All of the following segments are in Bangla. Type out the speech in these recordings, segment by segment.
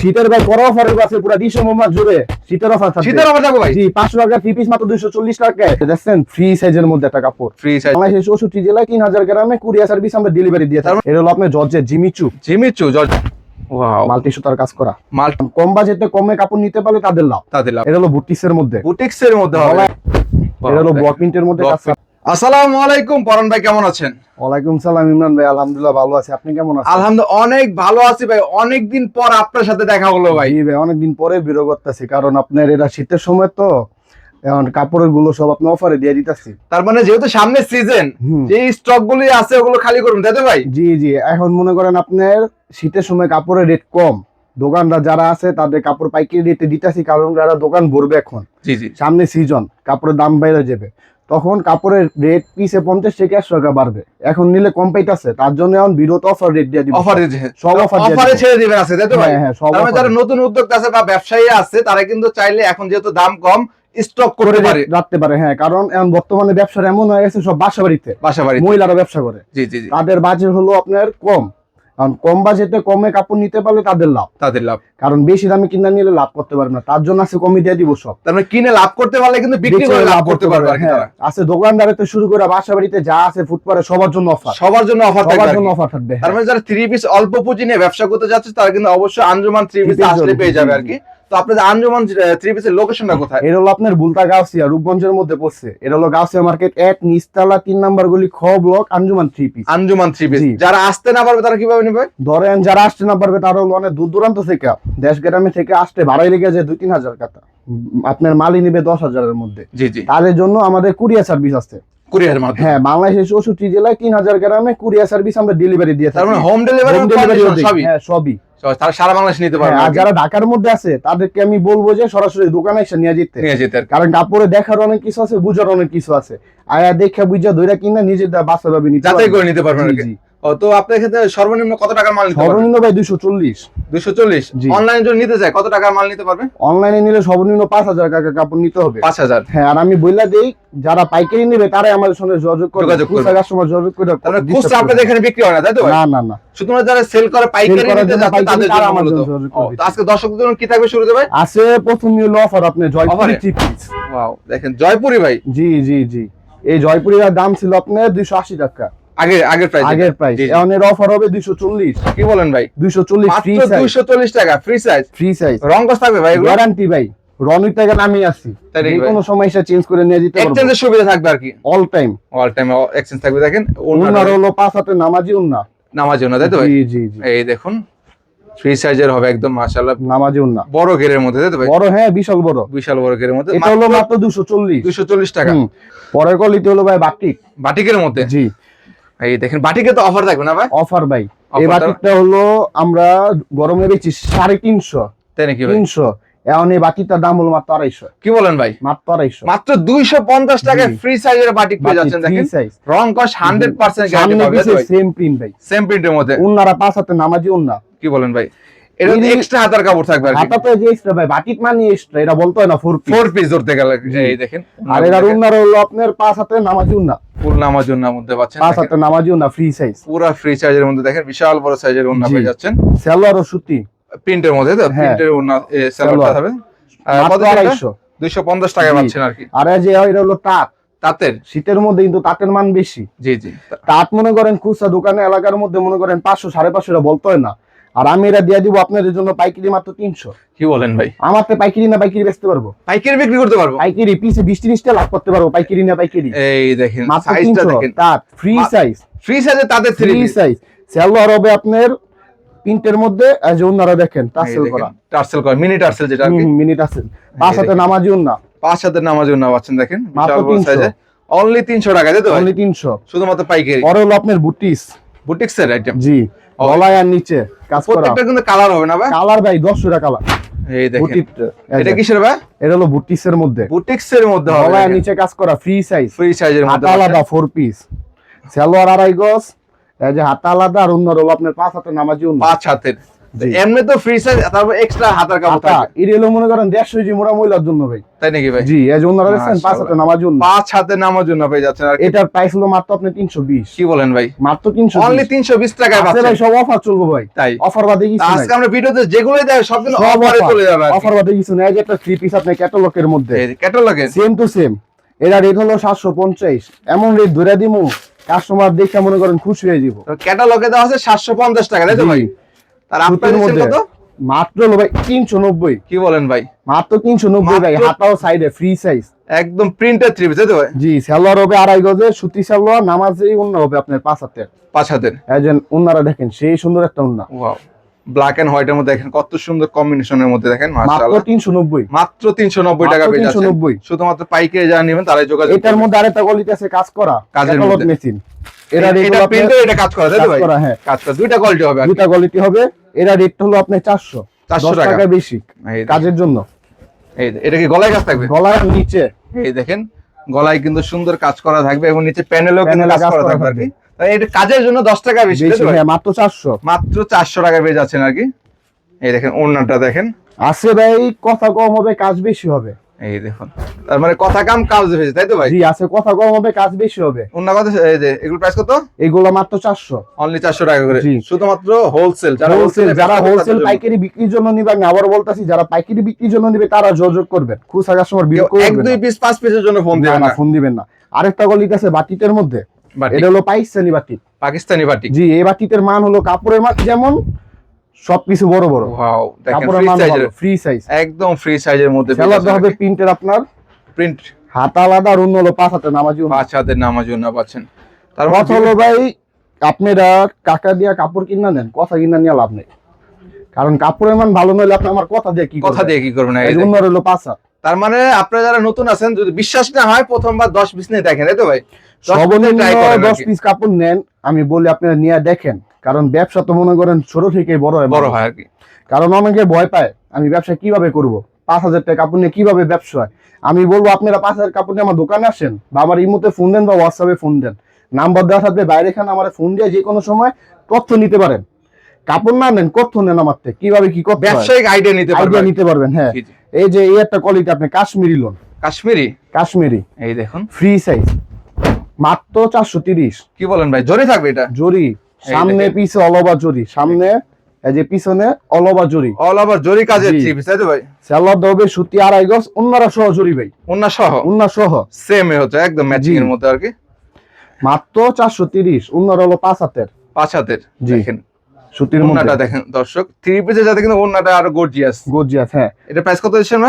শীতের ভাই বড় অফারের আছে পুরো ডিসেম্বর মাস জুড়ে শীতের অফার থাকবে। শীতের অফার থাকব ভাই? জি পাঁচশো টাকা থ্রি পিস মাত্র দুইশো চল্লিশ টাকায় দেখছেন ফ্রি সাইজের মধ্যে একটা কাপড়। ফ্রি সাইজ বাংলাদেশের চৌষট্টি জেলায় তিন হাজার গ্রামে কুরিয়ার সার্ভিস আমরা ডেলিভারি দিয়ে থাকি। এটা হলো আপনার জর্জের জিমিচু জিমিচু জর্জ মাল্টি সুতার কাজ করা। মাল কম বাজেটে কমে কাপড় নিতে পারলে তাদের লাভ। তাদের লাভ। এটা হলো বুটিক্সের মধ্যে। বুটিক্স এর মধ্যে এটা হলো ব্লক প্রিন্টের মধ্যে কাজ। আসসালামু আলাইকুম পরন ভাই কেমন আছেন? ওয়ালাইকুম সালাম ইমরান ভাই আলহামদুলিল্লাহ ভালো আছি। আপনি কেমন আছেন? আলহামদুলিল্লাহ অনেক ভালো আছি ভাই। অনেকদিন পর আপনার সাথে দেখা হলো ভাই। ভাই অনেকদিন পরে বিরো করতেছি কারণ আপনার এটা শীতের সময় তো এখন কাপড়েরগুলো সব আপনি অফারে দিয়ে দিতেছি। তার মানে যেহেতু সামনে সিজন। যে স্টক গুলি আছে ওগুলো খালি করুন তাই তো ভাই? জি জি এখন মনে করেন আপনার শীতের সময় কাপড়ের রেট কম। দোকানরা যারা আছে তাদের কাপড় পাইকারি রেটে দিতেছি কারণ যারা দোকান ভরবে এখন। জি জি। সামনে সিজন কাপড়ের দাম বেড়ে যাবে। তখন কাপড়ের রেট পিসে পঞ্চাশ থেকে একশো টাকা বাড়বে। এখন নিলে কম পাইতেছে তার জন্য এখন বিরত অফার রেট দিয়ে দিব। অফার সব দিয়ে অফারে ছেড়ে দিবেন আছে তাই তো ভাই? হ্যাঁ হ্যাঁ সব মানে যারা নতুন উদ্যোক্তা আছে বা ব্যবসায়ী আছে তারা কিন্তু চাইলে এখন যেহেতু দাম কম স্টক করে করতে পারে। রাখতে পারে হ্যাঁ কারণ এখন বর্তমানে ব্যবসার এমন হয়ে গেছে সব বাসা বাড়িতে। বাসা বাড়ি মহিলারা ব্যবসা করে। জি জি জি। তাদের বাজেট হলো আপনার কম। কারণ কম বাজেটে কমে কাপড় নিতে পারলে তাদের লাভ। তাদের লাভ। কারণ বেশি দামে কিনা নিলে লাভ করতে পারবে না। তার জন্য আছে কমে দিয়ে দিব সব। তার মানে কিনে লাভ করতে পারলে কিন্তু বিক্রি করে লাভ করতে পারবে আর কি হ্যাঁ। আছে দোকানদারে তো শুরু করে বাসা বাড়িতে যা আছে ফুটপারে সবার জন্য অফার সবার জন্য অফার থাকবে সবার জন্য অফার থাকবে তার মানে যারা থ্রি পিস অল্প পুঁজি নিয়ে ব্যবসা করতে যাচ্ছে তারা কিন্তু অবশ্যই আঞ্জুমান থ্রি পিস আসলে পেয়ে যাবে আর কি। তো আপনাদের আঞ্জুমান থ্রি পিসের লোকেশনটা কোথায়? এটা হলো আপনার বুলতা গাউসিয়া রূপগঞ্জের মধ্যে পড়ছে। এটা হলো গাউসিয়া মার্কেট এক নিস্তালা তিন নাম্বার গলি খ block Anjuman three piece Anjuman three piece যারা আসতে না পারবে তারা কীভাবে নিবে? ধরেন যারা আসতে না পারবে তারা হলো অনেক দূর দূরান্ত থেকে দেশ গ্রামে থেকে আসতে ভাড়াই লেগে যায় দুই তিন হাজার টাকা। আপনার মালই নিবে দশ হাজারের মধ্যে। জি জি। তাদের জন্য আমাদের কুরিয়ার সার্ভিস আছে। কুরিয়ার মাধ্যমে? হ্যাঁ বাংলাদেশের চৌষট্টি জেলায় তিন হাজার গ্রামে কুরিয়ার সার্ভিস আমরা ডেলিভারি দিয়ে থাকি। মানে হোম ডেলিভারি দিই। সবই? হ্যাঁ সবই। তারা সারা বাংলাদেশ নিতে পারবে হ্যাঁ, আর যারা ঢাকার মধ্যে আছে তাদেরকে আমি বলব যে সরাসরি দোকানে এসে নিয়ে যেতে নিয়ে যেতে। কারণ কাপড়ে দেখার অনেক কিছু আছে বুঝার অনেক কিছু আছে আয়া দেখে বুঝা ধইরা কিনা নিজের বাসা ভাবে নিতে যাচাই করে নিতে পারবেন। জি। ও, তো আপনার ক্ষেত্রে সর্বনিম্ন কত টাকার মাল নিতে সর্বনিম্ন ভাই দুইশো চল্লিশ। দুশো চল্লিশ। অনলাইন যদি নিতে চায় কত টাকার মাল নিতে পারবে অনলাইনে নিলে সর্বনিম্ন পাঁচ হাজার টাকা কাপড় নিতে হবে। পাঁচ হাজার। হ্যাঁ আর আমি বইলা দেই যারা পাইকারি নেবে তারাই আমাদের সঙ্গে যোগাযোগ করবে। যোগাযোগ করবে। কাস্টমার যোগাযোগ করে তার মানে খুচরা আপনাদের এখানে বিক্রি হয় না তাই তো না না না। শুধুমাত্র যারা সেল করে পাইকারি নিতে যাচ্ছে তাদের জন্য আমাদের করবে। তো আজকে দর্শকদের জন্য কি থাকবে ভাই? আছে প্রথম নিয়ে অফার আপনি জয়পুরি ওয়াও দেখেন জয়পুরি ভাই। জি জি জি। এই জয়পুরির দাম ছিল আপনার দুইশো আশি টাকা। আগে আগের প্রাইস আগের প্রাইস এখন এর অফার হবে দুইশো চল্লিশ। কি বলেন ভাই? দুইশো চল্লিশ ফ্রি সাইজ দুইশো চল্লিশ টাকা ফ্রি সাইজ ফ্রি সাইজ রং কস থাকবে ভাই গ্যারান্টি ভাই রনির টাকা নামিয়ে আসছি। যে কোনো সময় চেঞ্জ করে নিয়ে পারব। এক্সচেঞ্জের সুবিধা থাকবে আর কি? All time all time exchange থাকবে দেখেন উন্নার হলো পাঁচ হাতে নামাজি নামাজ না তাই তো ভাই? জি জি এই দেখুন ফ্রি সাইজের হবে একদম মাশাআল্লাহ। নামাজি উন্না। বড় গেরের মধ্যে তাই তো ভাই? বড় হ্যাঁ বিশাল বড়। বিশাল বড় গেরের মধ্যে। এটা হলো মাত্র দুশো চল্লিশ। দুশো চল্লিশ টাকা। পরের কোয়ালিটি হলো ভাই বাটিক। বাটিকের মধ্যে? জি। এই দেখেন বাটিকে তো অফার থাকবে না ভাই? অফার ভাই। এই বাটিকটা হলো আমরা গরমে বেচি সাড়ে তিনশো। তাই নাকি তিনশো। এখন এই বাটিকটার দাম হলো মাত্র আড়াইশো। কি বলেন ভাই? মাত্র আড়াইশো। মাত্র দুইশো পঞ্চাশ টাকায় ফ্রি সাইজের বাটিক পেয়ে যাচ্ছেন দেখেন? রং কস হান্ড্রেড পার্সেন্ট সেম প্রিন্ট ভাই? সেম প্রিন্টের মধ্যে। উন্নারা পাঁচ হাতে নামাজি উন্না। কি বলেন ভাই? এটা এক্সট্রা হাতার কাপড় থাকবে আর হাতা তো যে এক্সট্রা ভাই বাটিক মানে এক্সট্রা এটা বলতো না ফোর পিস ফোর পিস ধরতে গেলে এই দেখেন আর উন্নার হলো আপনার পাঁচ হাতে নামাজি উন্না। ফুল নামাজ উন্নার মধ্যে পাচ্ছেন পাঁচ হাতে নামাজি উন্না ফ্রি সাইজ পুরো ফ্রি সাইজের মধ্যে দেখেন বিশাল বড় সাইজের উন্না পেয়ে যাচ্ছেন। সালোয়ার ও সুতি। প্রিন্টের মধ্যে তো হ্যাঁ। প্রিন্টের উন্না সালোয়ারটা হবে। আড়াইশো। দুইশো পঞ্চাশ টাকা জি। পাচ্ছেন আর কি। আর যে এটা হলো তাঁত। তাঁতের? শীতের মধ্যে কিন্তু তাঁতের মান বেশি। জি জি। তাঁত মনে করেন খুচরা দোকানে এলাকার মধ্যে মনে করেন পাঁচশো সাড়ে পাঁচশো বলতে হয় না। আর আমি এটা দিয়ে দিব আপনাদের জন্য পাইকারি মাত্র তিনশো। কি বলেন ভাই? আমার তো পাইকারি না পাইকারি বেচতে পারব। পাইকারি বিক্রি করতে পারব? পাইকারি পিসে বিশ তিরিশটা লাভ করতে পারব পাইকারি না পাইকারি। এই দেখেন সাইজটা দেখেন। তাঁত ফ্রি সাইজ ফ্রি সাইজে তাদের ফ্রি সাইজ হবে আপনার প্রিন্টের মধ্যে যে ওনারা দেখেন টাসেল করা। টার্সেল করা মিনি টার্সেল যেটা মিনিট আছে পাঁচ হাতে নামাজি উন্না পাঁচ হাতের নামাজ পাচ্ছেন দেখেন মাত্র বড় 300 সাইজে অনলি তিনশো টাকা তাই তো অনলি তিনশো। শুধুমাত্র পাইকারি। পরে হলো আপনার বুটিস বুটিক্সের আইটেম জি। গলায় আর নিচে কাজ করা। প্রত্যেকটা কিন্তু কালার হবে না ভাই? কালার ভাই টাকা কালার। এই দেখেন। এটা কিসের ভাই? এটা হলো বুটিক্সের মধ্যে। বুটিক্সের মধ্যে হবে গলায় নিচে কাজ করা ফ্রি সাইজ ফ্রি সাইজের মধ্যে হাতা আলাদা পিস সালোয়ার আড়াই গজ এই যে হাতা আলাদা আর অন্য হলো আপনার পাঁচ হাতে নামাজি পাঁচ হাতের। এমনি তো ফ্রি সাইজ তারপর এক্সট্রা হাতার কাপড় থাকে। এটা হলো মনে করেন দেড়শো ইঞ্চি মোড়া মহিলার জন্য ভাই। তাই নাকি ভাই? জি এই যে ওনারা দেখছেন পাঁচ। হাতে নামার জন্য। পাঁচ হাতে নামার জন্য পেয়ে যাচ্ছেন আর এটার প্রাইস হলো মাত্র আপনি তিনশো বিশ। কি বলেন ভাই? মাত্র তিনশো অনলি তিনশো বিশ টাকায় আছে পাচ্ছেন। ভাই সব অফার চলবো ভাই। তাই। অফার বাদে কিছু নাই। আজকে আমরা ভিডিওতে যেগুলোই দেয় সব কিন্তু সব অফারে চলে যাবে অফার বাদে কিছু নাই। এই যে একটা থ্রি পিস আপনি ক্যাটালগের মধ্যে। ক্যাটালগে সেম টু সেম এরা রেট হলো সাতশো পঞ্চাশ। এমন রেট ধরে দিমু কাস্টমার দেখে মনে করেন খুশি হয়ে যাব। ক্যাটালগে দেওয়া আছে সাতশো পঞ্চাশ টাকা তাই তো ভাই? তার আপনার মধ্যে মাত্র ভাই তিনশো নব্বই। কি বলেন ভাই? মাত্র তিনশো নব্বই ভাই হাতাও সাইডে ফ্রি সাইজ একদম প্রিন্টেড থ্রি পিস ভাই? জি সালোয়ার হবে আড়াই গজে সুতি সালোয়ার নামাজেই অন্য হবে আপনার পাঁচ হাতে পাঁচ হাতের। একজন উন্নারা দেখেন সেই সুন্দর একটা উন্না। ব্ল্যাক এন্ড হোয়াইটের মধ্যে দেখেন কত সুন্দর কম্বিনেশনের মধ্যে দেখেন মাত্র মাশাআল্লাহ তিনশো নব্বই। মাত্র তিনশো নব্বই টাকা মাত্র পেয়ে যাচ্ছেন। 390 শুধুমাত্র পাইকারি যারা নেবেন তারাই যোগাযোগ এটার মধ্যে আরেকটা কোয়ালিটি আছে কাজ করা। কাজের মধ্যে। মেশিন এরা এটা প্রিন্টে এটা কাজ করা তাই ভাই? করা হ্যাঁ। কাজ করা দুইটা কোয়ালিটি হবে। দুটা কোয়ালিটি হবে। এরা রেট হলো আপনার চারশো। 400 দশ টাকা। টাকা বেশি কাজের জন্য। এই এটা কি গলায় কাজ থাকবে? গলার নিচে। এই দেখেন গলায় কিন্তু সুন্দর কাজ করা থাকবে এবং নিচে প্যানেলও কিন্তু কাজ করা থাকবে আর কি। এটা কাজের জন্য দশ টাকা বেশি বেশি? হ্যাঁ মাত্র চারশো। মাত্র চারশো টাকা পেয়ে যাচ্ছেন আর কি এই দেখেন ওড়নাটা দেখেন। আছে ভাই কথা কম হবে কাজ বেশি হবে। এই দেখুন। তার মানে কথা কাম কাজ হয়েছে তাই তো ভাই? জি আছে কথা কম হবে কাজ বেশি হবে। ওড়না কত এই যে এগুলো প্রাইস কত? এগুলো মাত্র চারশো। অনলি চারশো টাকা করে। শুধুমাত্র হোলসেল যারা হোলসেল যারা হোলসেল পাইকারি বিক্রির জন্য নিবে আমি আবার বলতাছি যারা পাইকারি বিক্রির জন্য নিবে তারা যোগাযোগ করবেন খুচরা কাস্টমার বিল কেউ এক দুই পিস পাঁচ পিসের জন্য ফোন না দেবে না ফোন দিবেন না। আরেকটা গলিত আছে বাটিতের মধ্যে। এটা হলো পাকিস্তানি বাটিক। পাকিস্তানি বাটিক। জি এই মান হলো কাপড়ের মান যেমন সবকিছু বড় বড়। ওয়াও দেখেন ফ্রি ফ্রি সাইজ একদম ফ্রি সাইজের মধ্যে সেলারটা হবে প্রিন্টের আপনার। প্রিন্ট হাত আলাদা আর অন্য হলো পাঁচ হাতে নামাজি পাঁচ নামার জন্য পাচ্ছেন। তার কথা হলো ভাই আপনারা টাকা দিয়া কাপড় কিনা নেন কথা কিনা নিয়ে লাভ নেই। কারণ কাপড়ের মান ভালো নইলে আপনি আমার কথা দিয়ে কি কথা দিয়ে কি করবেন? অন্য হলো পাঁচ হাত। তার মানে আপনারা যারা নতুন আছেন যদি বিশ্বাস না হয় প্রথমবার দশ পিস নিয়ে দেখেন তো ভাই? 10 piece সর্বনিম্ন try করেন আর দশ পিস কাপড় নেন আমি বলি আপনারা নিয়ে দেখেন কারণ ব্যবসা তো মনে করেন ছোট থেকে বড় হয় বড় হয় আর কি। কারণ অনেকে ভয় পায় আমি ব্যবসা কীভাবে করব? পাঁচ হাজার টাকা কাপড় নিয়ে কীভাবে ব্যবসা হয়? আমি বলব আপনারা পাঁচ হাজার কাপড় নিয়ে আমার দোকানে আসেন বা আমার ইমোতে ফোন দেন বা হোয়াটসঅ্যাপে ফোন দেন। নাম্বার দেওয়া থাকবে বাইরে খান আমার ফোন দিয়ে যে কোনো সময় তথ্য নিতে পারেন। কাপড় না নেন তথ্য নেন আমার থেকে কীভাবে কি করতে ব্যবসায়িক আইডিয়া নিতে পারবেন। নিতে পারবেন হ্যাঁ। এই যে এই একটা কোয়ালিটি আপনি কাশ্মীরি লোন কাশ্মীরি? কাশ্মীরি। এই দেখুন। ফ্রি সাইজ মাত্র চারশো তিরিশ। কি বলেন ভাই জোরে থাকবে এটা? জরি। সামনে। পিছে অলবা জরি। সামনে এই যে পিছনে অলবা জরি। অল ওভার জরি কাজের জি। থ্রি পিস তাই তো ভাই? সেলার দবে সুতি আড়াই গজ অন্যরা সহ জরি ভাই। ওন্না সহ? অন্য সহ। সেম হচ্ছে একদম ম্যাচিং এর। মধ্যে আর কি? মাত্র চারশো তিরিশ অন্যরা হলো পাঁচ হাতের। পাঁচ হাতের। দেখেন। সুতির ওন্নাটা দেখেন দর্শক। থ্রি পিসের সাথে কিন্তু ওন্নাটা আরও গর্জিয়াস গর্জিয়াস হ্যাঁ। এটা প্রাইস কত দিচ্ছেন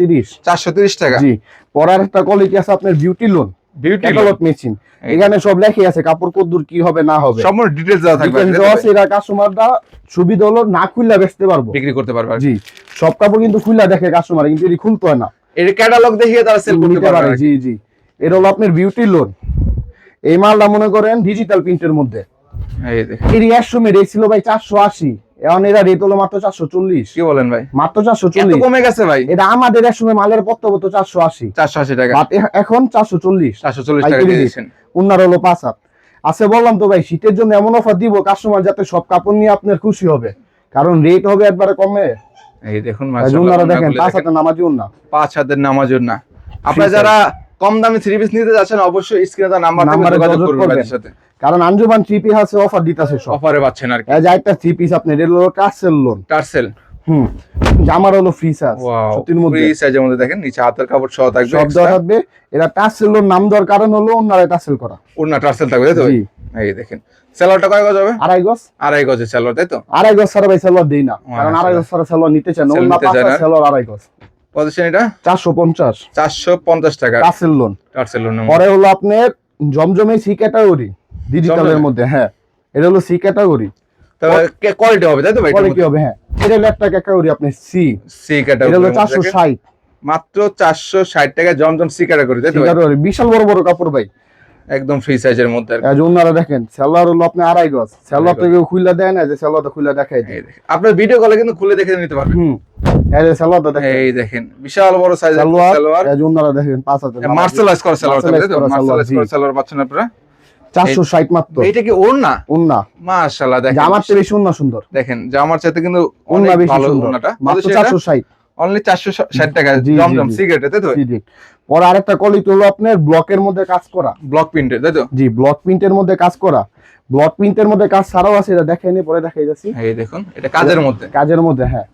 তিরিশ। চারশো তিরিশ টাকা। জি। পরার একটা কোয়ালিটি আছে আপনার beauty lawn beauty catalogue machine এখানে সব লেখে আছে কাপড় কদ্দুর কি হবে না হবে। সম্পূর্ণ ডিটেলস দেওয়া থাকবে। দেওয়া আছে, এরা কাস্টমাররা সুবিধা হলো না খুললা বেচতে পারব। বিক্রি করতে পারবে জি। সব কাপড় কিন্তু খুললা দেখে কাস্টমার কিন্তু এটি খুলতে হয় না। এর ক্যাটালগ দেখিয়ে তারা সেল করতে পারবে। জি জি। এটা হলো আপনার বিউটি লোন এই মালটা মনে করেন ডিজিটাল প্রিন্টের মধ্যে। এই দেখেন। এর একসময় রেট ছিল ভাই চারশো আশি। এখন এরা রেট হলো মাত্র চারশো চল্লিশ। কি বলেন ভাই? মাত্র চারশো এত চল্লিশ কমে গেছে ভাই? এটা আমাদের একসময় মালের পত্র হতো চারশো আশি টাকা। এখন চারশো চল্লিশ। চারশো চল্লিশ টাকা পাইকারি দিয়ে উনার হলো পাঁচ হাত। আছে বললাম তো ভাই শীতের জন্য এমন অফার দিব কাস্টমার যাতে সব কাপড় নিয়ে আপনার খুশি হবে। কারণ রেট হবে একবারে কমে। এই দেখুন মাশাআল্লাহ, দেখেন পাঁচ দেখেন। হাতে নামাজি উন্না। পাঁচ হাতের নামাজের না আপনারা যারা কম দামে থ্রি পিস নিতে যাচ্ছেন অবশ্যই স্ক্রিনে তার নাম্বার যোগাযোগ করবেন। সাথে। কারণ আঞ্জুমান থ্রি পিস আছে অফার দিতেছে সব। অফারে পাচ্ছেন আর কি। যে একটা থ্রি পিস আপনি এটা হলো টার্সেল লোন টার্সেল হুম জামার হলো ফ্রি সাইজ ওয়াও সত্যির মধ্যে। ফ্রি সাইজের মধ্যে দেখেন নিচে হাতের কাপড় সহ থাকবে সব দেওয়া থাকবে। এরা টার্সেল লোন নাম দেওয়ার কারণ হলো অন্যরা টার্সেল করা। ওড়না টার্সেল থাকবে তাই তো এই দেখেন। সেলারটা কয় গজ হবে? আড়াই গজ। আড়াই গজের সেলার তাই তো? আড়াই গজ ছাড়া ভাই সেলোয়ার দিই না। কারণ আচ্ছা। আড়াই গজ ছাড়া সেলোয়ার নিতে চান Sell অন্য নিতে পাঁচ চায় সেলোয়ার আড়াই গজ। পজিশন এটা? চারশো পঞ্চাশ। চারশো পঞ্চাশ টাকা। টার্সেল লোন টার্সেল ওড়না পরে হলো আপনার জমজমে সি ক্যাটাগরি ডিজিটালের? মধ্যে হ্যাঁ। এটা হলো সি ক্যাটাগরি কোয়ালিটি হবে তাই তো ভাই? পরে কি হবে হ্যাঁ। এটা হলো একটা ক্যাটাগরি আপনি সি সি ক্যাটাগরি এটা হলো চারশো ক্যাটাগরি ষাট। মাত্র চারশো ষাট টাকা জমজম সি ক্যাটাগরি তাই তো ভাই? ক্যাটাগরি বিশাল বড় বড় কাপড় ভাই। একদম ফ্রি সাইজের মধ্যে আর ওনারা দেখেন সেলোয়ার হলো আপনি আড়াই গজ। সেলোয়ার আড়াই থেকে খুলে দেয় না যে সেলোয়ারটা খুলে দেখাই দেয়। আপনার ভিডিও কলে কিন্তু খুলে দেখে নিতে পারবেন। হুম। এই যে সেলোয়ারটা দেখেন। এই দেখেন বিশাল বড় সাইজের সালোয়ার সালোয়ার। এই দেখেন পাঁচ হাজার মার্সেলাইজ করা তো Marsalize করা মার্সেলাইজ করা সালোয়ার পাচ্ছেন আপনারা? চারশো ষাট মাত্র। এইটা কি মাশাআল্লাহ দেখেন। জামার চেয়ে বেশি সুন্দর। দেখেন জামার চাইতে কিন্তু বেশি সুন্দর। মাত্র চারশো ষাট। অনলি 460 টাকা জি, জি, জমজম। সিগারেট তাই তো? জি জি। পরে আরেকটা কোয়ালিটি হলো আপনার ব্লকের মধ্যে কাজ করা। ব্লক প্রিন্টের তাই তো? জি ব্লক প্রিন্টের মধ্যে কাজ করা। ব্লক প্রিন্টের মধ্যে কাজ ছাড়াও আছে এটা পরে দেখাই যাচ্ছি। এই দেখুন এটা কাজের মধ্যে। কাজের মধ্যে হ্যাঁ।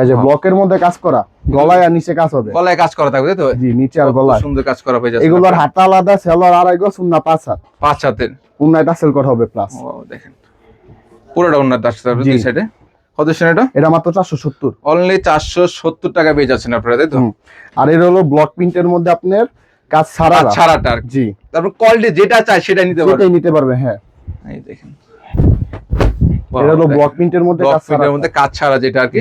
এই যে ব্লকের মধ্যে কাজ করা গলায় আর নিচে কাজ হবে। গলায় কাজ করা থাকবে তো? জি নিচে আর গলায়। সুন্দর কাজ করা হয়ে যাচ্ছে। এগুলোর হাতা আলাদা সেলার আড়াই গজ উন্না পাঁচ হাত। পাঁচ হাতের। উন্নায় টাসেল করা হবে প্লাস ও দেখেন। পুরোটা দাস থাকবে জি। দুই সাইডে কত এটা? এটা মাত্র চারশো সত্তর। অনলি চারশো সত্তর টাকা পেয়ে যাচ্ছেন আপনারা তাই তো? আর হলো ব্লক প্রিন্টের মধ্যে আপনার কাজ আর জি। তারপর কোয়ালিটি যেটা চাই সেটা নিতে সেটাই নিতে পারবে হ্যাঁ। এই দেখেন। এটা হলো ব্লক প্রিন্টের মধ্যে কাজ মধ্যে যেটা আর কি।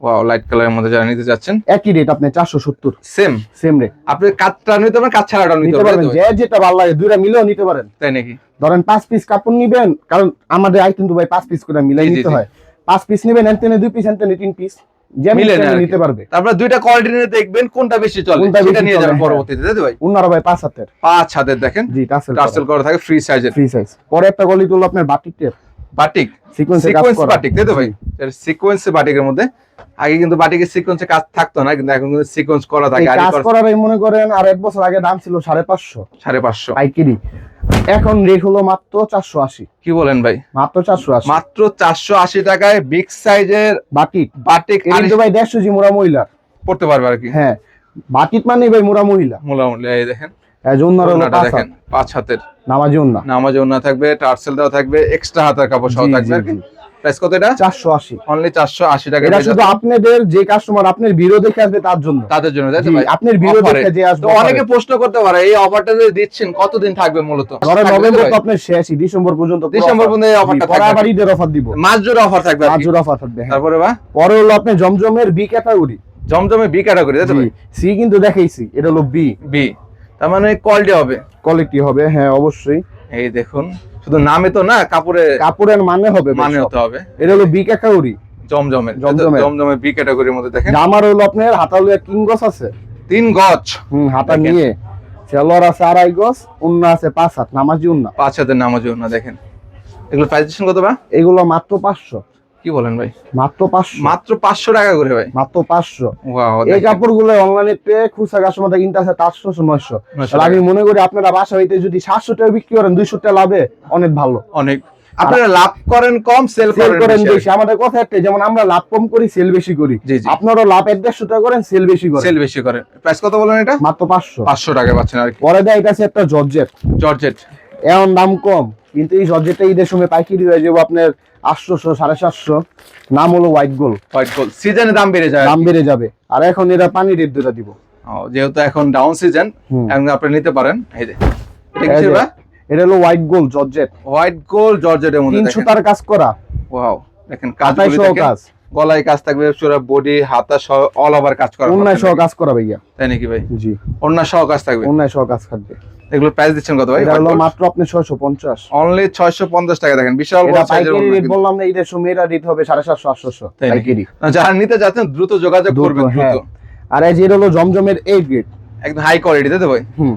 ওয়াও লাইট কালারের মধ্যে যারা নিতে যাচ্ছেন একই রেট আপনি চারশো সত্তর। সেম সেম রেট আপনি কাজটা নিতে পারেন কাজ ছাড়াটা নিতে পারবেন যে যেটা ভালো লাগে দুইটা মিলেও নিতে পারেন। তাই নাকি? ধরেন পাঁচ পিস কাপড় নিবেন কারণ আমাদের আইটেম ভাই পাঁচ পিস করে মিলাই নিতে হয়। পাঁচ পিস নিবেন এনতেনে দুই পিস এনতেনে তিন পিস। নিতে পারবে। তারপর দুইটা কোয়ালিটি নিয়ে দেখবেন কোনটা বেশি চলে সেটা নিয়ে যাবেন হ্যাঁ। পরবর্তীতে তাই তো ভাই? উনারা ভাই পাঁচ হাতের। পাঁচ হাতের দেখেন জি টাসেল টার্সেল করা। থাকে ফ্রি সাইজের ফ্রি সাইজ পরে একটা আপনার বাটিক টেপ বাটিক। সিকোয়েন্সে বাটিক তাই তো ভাই? সিকোয়েন্স বাটিকের মধ্যে। আগে কিন্তু বাটিকের সিকোয়েন্সে কাজ থাকতো না কিন্তু এখন কিন্তু সিকোয়েন্স করা থাকে কাজ করা করার মনে করেন আর এক বছর আগে দাম ছিল সাড়ে পাঁচশো। সাড়ে পাঁচশো। পাইকারি। এখন রেট হলো মাত্র চারশো আশি। কি বলেন ভাই? মাত্র চারশো আশি। মাত্র চারশো আশি টাকায় বিগ সাইজের বাটিক। বাটিক কিন্তু ভাই দেড়শো জি মোরা মহিলার পড়তে পারবে আর কি। হ্যাঁ বাটিক মানে ভাই মোরা মহিলা মোটামুটি এই দেখেন। এই যে অন্যরা হলো ওড়নাটা পাঁচ দেখেন পাঁচ হাতের। নামাজি অন্য নামাজ ওড়না থাকবে টার্সেল দেওয়া থাকবে এক্সট্রা হাতের কাপড় সহ থাকবে প্রাইস কত এটা? চারশো আশি। অনলি চারশো আশি টাকা এটা শুধু আপনাদের যে কাস্টমার আপনার ভিডিও দেখে আসবে তার জন্য। তাদের জন্য তাই ভাই? আপনার ভিডিও দেখে যে আসবে অনেকে প্রশ্ন করতে পারে এই অফারটা যে দিচ্ছেন কতদিন থাকবে মূলত? ধরেন নভেম্বর তো আপনার শেষই ডিসেম্বর পর্যন্ত ডিসেম্বর পর্যন্ত এই অফারটা থাকবে। আবার ঈদের অফার দিব। মাস জোড়া অফার থাকবে কি। মাজুর অফার থাকবে হ্যাঁ। তারপরে বা? পরে হলো আপনার জমজমের বি ক্যাটাগরি জমজমে বি ক্যাটাগরি তাই তো ভাই? সি কিন্তু দেখাইছি এটা হলো বি বি তার মানে কোয়ালিটি হবে। কোয়ালিটি হবে হ্যাঁ অবশ্যই। এই দেখুন শুধু নামে তো না কাপড়ে কাপড়ের মানে হবে মানে হতে হবে। এটা হলো বি ক্যাটাগরি জমজমের জমজমের। জমজমের বি ক্যাটাগরির মধ্যে দেখেন। জামার হলো আপনার হাতালুয়া কিং গছ আছে। তিন গজ। হুম হাতা নিয়ে। সেলর আছে আড়াই গছ উন্না আছে পাঁচ হাত নামাজি উন্না। পাঁচ হাতের নামাজি না দেখেন। এগুলো প্রাইস দিচ্ছেন কত বা এগুলো মাত্র পাঁচশো। কি বলেন ভাই? মাত্র পাঁচশো। মাত্র পাঁচশো টাকা করে ভাই। মাত্র পাঁচশো। এই কাপড়গুলো অনলাইনে পেয়ে খুচরা কাস্টমারটা কিনতে আছে চারশো নয়শো। নয়শো আমি মনে করি আপনারা বাসা হইতে যদি সাতশো টাকা বিক্রি করেন দুইশো টাকা লাভে অনেক ভালো। অনেক। আপনারা লাভ করেন কম সেল করেন বেশি আমাদের কথা একটাই যেমন আমরা লাভ কম করি সেল বেশি করি। আপনারও লাভ এক দেড়শো টাকা করেন সেল বেশি। করেন। সেল বেশি করেন। প্রাইস কত বলেন এটা? মাত্র পাঁচশো। পাঁচশো টাকা পাচ্ছেন আর পরে দেয় এটা একটা জর্জেট জর্জেট এমন দাম কম কিন্তু এই জর্জেটটা ঈদের সময় পাইকারি হয়ে যাব আপনার আটশোশো সাড়ে সাতশো। নাম হলো হোয়াইট গোল্ড হোয়াইট গোল্ড সিজনে দাম বেড়ে যায়। দাম বেড়ে যাবে। আর এখন এরা পানি রেট দুটা দিব। যেহেতু এখন ডাউন সিজন। এখন আপনি নিতে পারেন। এই যে এটা হলো white gold georgette white gold জর্জেটের মধ্যে তিনশো তার কাজ করা। ওয়াও দেখেন কাজ কাজ। গলায় কাজ থাকবে পুরো বডি হাতা সহ অল ওভার কাজ করা অন্যায় সহ কাজ করা ভাইয়া। তাই নাকি ভাই? জি। অন্য সহ কাজ থাকবে? অন্যায় সহ কাজ থাকবে। এগুলো প্রাইস দিচ্ছেন কত ভাই? এটা হলো মাত্র আপনি ছয়শো পঞ্চাশ। অনলি ছয়শো পঞ্চাশ টাকা দেখেন বিশাল বড় সাইজের রেট বললাম না এটা রেট হবে সাড়ে সাতশো আটশোশো তাই নাকি? পাইকারি। যারা নিতে যাচ্ছেন দ্রুত যোগাযোগ দ্রুত, করবেন দ্রুত। হ্যাঁ। আর এই যে হলো জমজমের এই গ্রেড একদম হাই কোয়ালিটি তাই তো ভাই? হুম।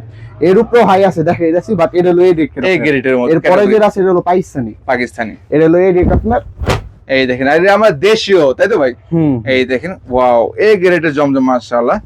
এর উপরেও হাই আছে দেখে যাচ্ছি বাট এটা হলো এই রেট এই গ্রেডের মধ্যে যে আছে এটা হলো পাকিস্তানি। পাকিস্তানি। এটা হলো এই আপনার এই দেখেন আর আমার দেশীয় তাই তো ভাই? এই দেখেন ওয়াও এই গ্রেডের জমজম মাশাআল্লাহ।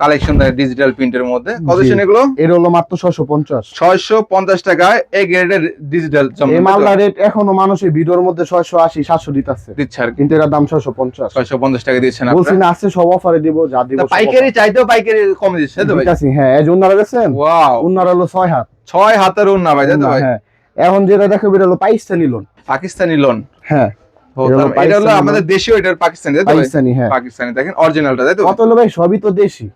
কালেকশন ডিজিটাল প্রিন্টের মধ্যে। কত। ছিল এগুলো? এর হলো মাত্র ছয়শো পঞ্চাশ। ছয়শো পঞ্চাশ টাকায় এই গ্রেডের ডিজিটাল এই মালটা রেট এখনও মানুষের ভিডিওর মধ্যে ছয়শো আশি সাতশো দিতেছে। দিচ্ছে আর কিন্তু এর দাম ছয়শো পঞ্চাশ। ছয়শো পঞ্চাশ টাকা দিচ্ছেন বলছি আপনারা না আছে সব অফারে দিব যা দিব পাইকারি চাইতেও পাইকারি কমে দিচ্ছে তো ভাই? হ্যাঁ এই যে উন্নারা গেছেন ওয়াও উন্নারা হলো ছয় হাত। ছয় হাতের উন্না ভাই তাই তো ভাই? হ্যাঁ। এখন যেটা দেখো এটা হলো পাকিস্তানি লোন পাকিস্তানি লোন হ্যাঁ। এটা হলো আমাদের দেশীয় পাকিস্তানি পাকিস্তানি হ্যাঁ। পাকিস্তানি দেখেন অরিজিনালটা তাই তো কত হলো ভাই সবই তো দেশি।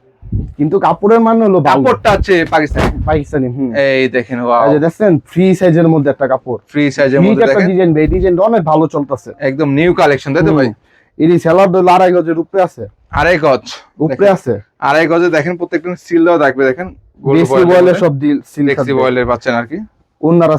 কিন্তু কাপড়ের মান হলো কাপড়টা হচ্ছে পাকিস্তানি। পাকিস্তানি এই দেখেন ওয়াও এই যে ফ্রি সাইজের মধ্যে একটা কাপড়। ফ্রি সাইজের মধ্যে দেখেন। ডিজাইন ভাই ডিজাইনটা অনেক ভালো চলতেছে। একদম নিউ কালেকশন তাই তো ভাই? এরই সেলার দল আড়াই গজের উপরে আছে। আড়াই গজ উপরে আছে। আড়াই গজে দেখেন প্রত্যেকটা সিল দেওয়া থাকবে দেখেন। দেশি বয়েলের সব ডিল সিল ফ্লেক্সি বয়েলের পাচ্ছেন আর কি।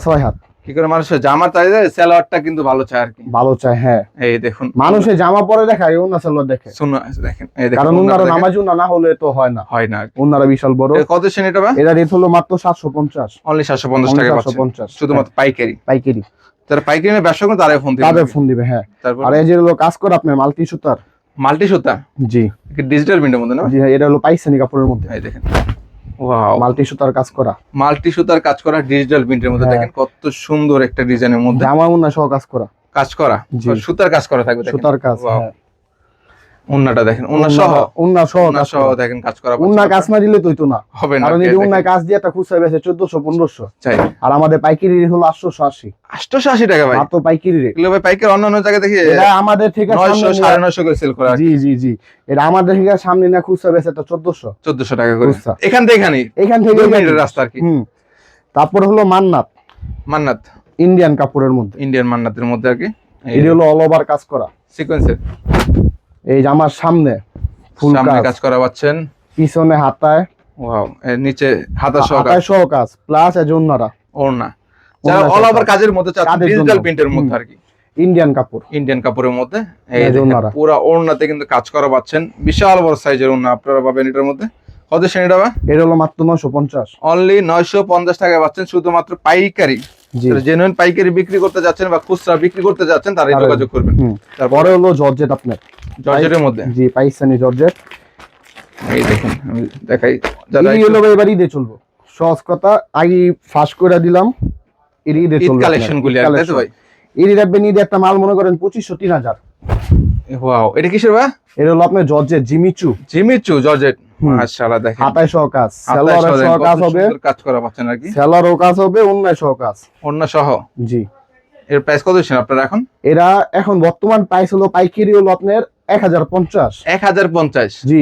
ছয় হাত। কি করে মানুষের জামার চাহিদা স্যালোয়ারটা কিন্তু ভালো আর কি। ভালো চাই হ্যাঁ। এই দেখুন। মানুষের জামা পরে দেখায় সেলর দেখে। শুনুন দেখেন এই দেখুন কারণ ওনারা। নামাজ না হলে তো হয় না। হয় না ওনারা বিশাল বড়। কত এটা এটা রেট হলো মাত্র সাতশো পঞ্চাশ। অনলি সাতশো পঞ্চাশ টাকা পাচ্ছেন। পঞ্চাশ শুধুমাত্র পাইকারি। পাইকারি। যারা পাইকারি নিয়ে ব্যবসা করেন তারাই ফোন তাদের দিবেন ফোন দিবে হ্যাঁ। তারপর? আর এই যে হলো কাজ করে আপনার মাল্টি সুতার। মাল্টি সুতা? জি। ডিজিটাল প্রিন্টের মধ্যে না? জি হ্যাঁ, এটা হলো পাইসানি কাপড়ের মধ্যে। এই দেখেন। ওয়াও মাল্টি সুতার কাজ করা মাল্টি সুতার কাজ করা ডিজিটাল প্রিন্টের মধ্যে হ্যাঁ। দেখেন কত সুন্দর একটা ডিজাইনের মধ্যে জামা উন্না সহ কাজ করা কাজ করা সুতার কাজ করা থাকবে সুতার কাজ. হ্যাঁ। উন্নাটা দেখেন উন্না সহ। উন্না সহ উন্না সহ দেখেন কাজ করা উন্না কাজ না দিলে তুই তো না। হবে না কারণ আর এই কি, কাজ দিয়ে একটা খুচরা চাই। আর আমাদের পাইকারি হলো টাকা ভাই। পাইকারি রেট। এগুলো ভাই পাইকারি অন্য অন্য জায়গায় দেখি এটা আমাদের থেকে সামনে সাড়ে নিয়ে- নয়শো করে সেল করা জি জি জি। এটা আমাদের থেকে সামনে না খুচরা বেছে একটা চোদ্দশো। চোদ্দশো টাকা করে। এখান থেকে এখানে। এখান থেকে রাস্তা আর কি। হুম। তারপর হলো মান্নাত। মান্নাত। ইন্ডিয়ান কাপড়ের মধ্যে। ইন্ডিয়ান মান্নাতের মধ্যে আর কি। এটা হলো অল ওভার কাজ করা। সিকোয়েন্সের এই যে আমার সামনে ফুল সামনে কাজ। করা পাচ্ছেন। পিছনে হাতায়। ওয়াও এর নিচে হাতা সহ কাজ। হাতায় সহ কাজ প্লাস এই যে অন্যরা ওড়না। যারা অল ওভার কাজের মধ্যে চাচ্ছেন ডিজিটাল প্রিন্টের মধ্যে আর কি। ইন্ডিয়ান কাপড়। ইন্ডিয়ান কাপড়ের মধ্যে। এই। পুরা ওড়নাতে কিন্তু কাজ করা পাচ্ছেন। বিশাল বড় সাইজের ওড়না আপনারা পাবেন এটার মধ্যে। কত এটা হলো মাত্র নশো পঞ্চাশ। অনলি নয়শো পঞ্চাশ টাকা পাচ্ছেন শুধুমাত্র পাইকারি। জেনুইন পাইকারি বিক্রি করতে যাচ্ছেন বা খুচরা বিক্রি করতে যাচ্ছেন তারাই। যোগাযোগ করবেন। তারপরে পরে হলো জর্জেট আপনার। জর্জেটের মধ্যে? জি পাকিস্তানি জর্জেট। এই দেখেন আমি দেখাই যারা এবার ঈদে চলবো। সহজ কথা আগে ফাঁস করে দিলাম এর ঈদে চলবে কালেকশন গুলি ভাই? ঈদ ঈদে একটা মাল মনে করেন পঁচিশশো তিন হাজার। ওয়াও এটা কিসের ভাই এটা হলো আপনার জর্জেট জিমিচু জিমিচু জর্জেট। মাশাআল্লাহ দেখেন। হাতায় সহ কাজ। সেলোয়ারের সহ কাজ হবে। কাজ করা পাচ্ছেন আর কি। সেলোয়ারও কাজ হবে অন্যায় সহ কাজ। অন্য সহ? জি। এর প্রাইস কত দিচ্ছেন আপনারা এখন? এরা এখন বর্তমান প্রাইস হলো পাইকারি হলো আপনার জি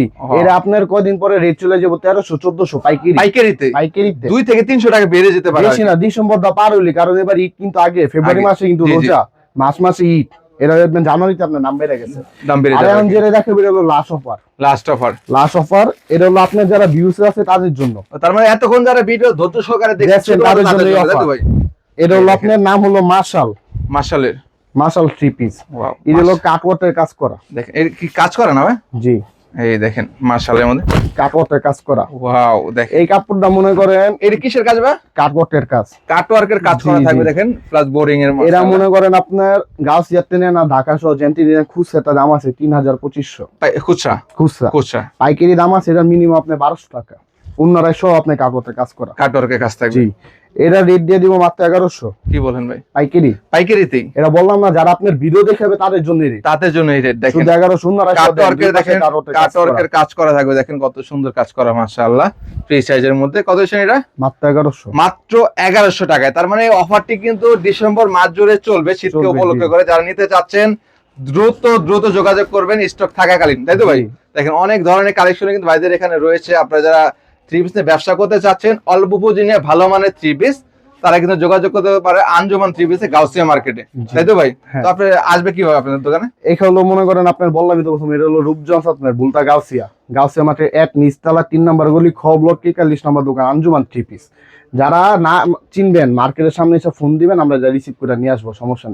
আপনার কয়দিন পরে রেট চলে যাব? তেরোশো চোদ্দশো পাইকারি। পাইকারিতে? পাইকারিতে। দুই থেকে তিনশো টাকা বেড়ে যেতে পারে বেশি না ডিসেম্বর দা পার হইলি কারণ এবার ঈদ কিন্তু আগে ফেব্রুয়ারি মাসে কিন্তু জি, জি। রোজা মাস মাসে ঈদ। এরা দেখবেন জানুয়ারিতে আপনার নাম বেড়ে গেছে। দাম বেড়ে আর যাবে এখন যেটা দেখে হলো last offer last offer last offer এটা হলো আপনার যারা ভিউস আছে তাদের জন্য। তার মানে এতক্ষণ যারা ভিডিও ধৈর্য সহকারে দেখছেন তাদের জন্য এটা হলো আপনার নাম হলো মার্শাল। মার্শালের। মার্শাল থ্রি পিস এটা হলো কাটওয়ার্টের কাজ করা। দেখেন এর কি কাজ করে না ভাই? জি। এই দেখেন মার্শালের মধ্যে। কাটওয়ার্টের কাজ করা। ওয়াও দেখেন। এই কাপড়টা মনে করেন এর কিসের কাজ ভাই? কাটওয়ার্টের কাজ। কাটওয়ার্কের কাজ করা থাকবে দেখেন প্লাস বোরিং এর এরা মনে করেন আপনার গাছ যাতে নেন না ঢাকা সহ জেন্টি নেন খুচরা দাম আছে তিন হাজার পঁচিশশো। খুচরা? খুচরা। খুচরা। পাইকারি দাম আছে এটা মিনিমাম আপনার বারোশো টাকা। অন্যরাই সহ আপনার কাগজে কাজ করা। কাটওয়ার্কের কাজ থাকবে। জি। এটা রেট দিয়ে দিব মাত্র এগারোশো। কি বলেন ভাই? পাইকারি। পাইকারিতেই এটা বললাম না যারা আপনার ভিডিও দেখাবে তাদের জন্য রেট তাদের জন্য এই রেট দেখেন। শুধু এগারোশো পাশে দেখেন কাটওয়ার্কের কাজ করা। থাকবে দেখেন কত সুন্দর কাজ করা মাশাআল্লাহ। ফ্রি সাইজের মধ্যে। কত শ্রেণীটা মাত্র এগারোশো। মাত্র এগারোশো টাকায়। তার মানে অফারটি কিন্তু ডিসেম্বর মাস জুড়ে চলবে শীতকে উপলক্ষ করে। যারা নিতে চাচ্ছেন দ্রুত দ্রুত যোগাযোগ করবেন। স্টক থাকাকালীন তাই তো ভাই? দেখেন অনেক ধরনের কালেকশন কিন্তু ভাইদের এখানে রয়েছে। আপনারা যারা থ্রি পিস নিয়ে ব্যবসা করতে চাচ্ছেন অল্প পুঁজি নিয়ে ভালো মানের থ্রি পিস তারা কিন্তু যোগাযোগ করতে পারে আঞ্জুমান থ্রি পিসে গাউসিয়া মার্কেটে। তাই তো ভাই? হ্যাঁ। তো আপনি আসবে কীভাবে আপনাদের দোকানে? এখানে হলো মনে করেন আপনার বললামই তো প্রথম এটা হলো রূপজন্স আপনার বুলতা গাউসিয়া। গাউসিয়া মাঠের এক নিচতলা তিন নম্বর গলি খ ব্লক তেতাল্লিশ নম্বর দোকান আঞ্জুমান থ্রি পিস যারা না চিনবেন মার্কেটের সামনে এসে ফোন দিবেন আমরা যা রিসিভ করে নিয়ে আসব সমস্যা নেই।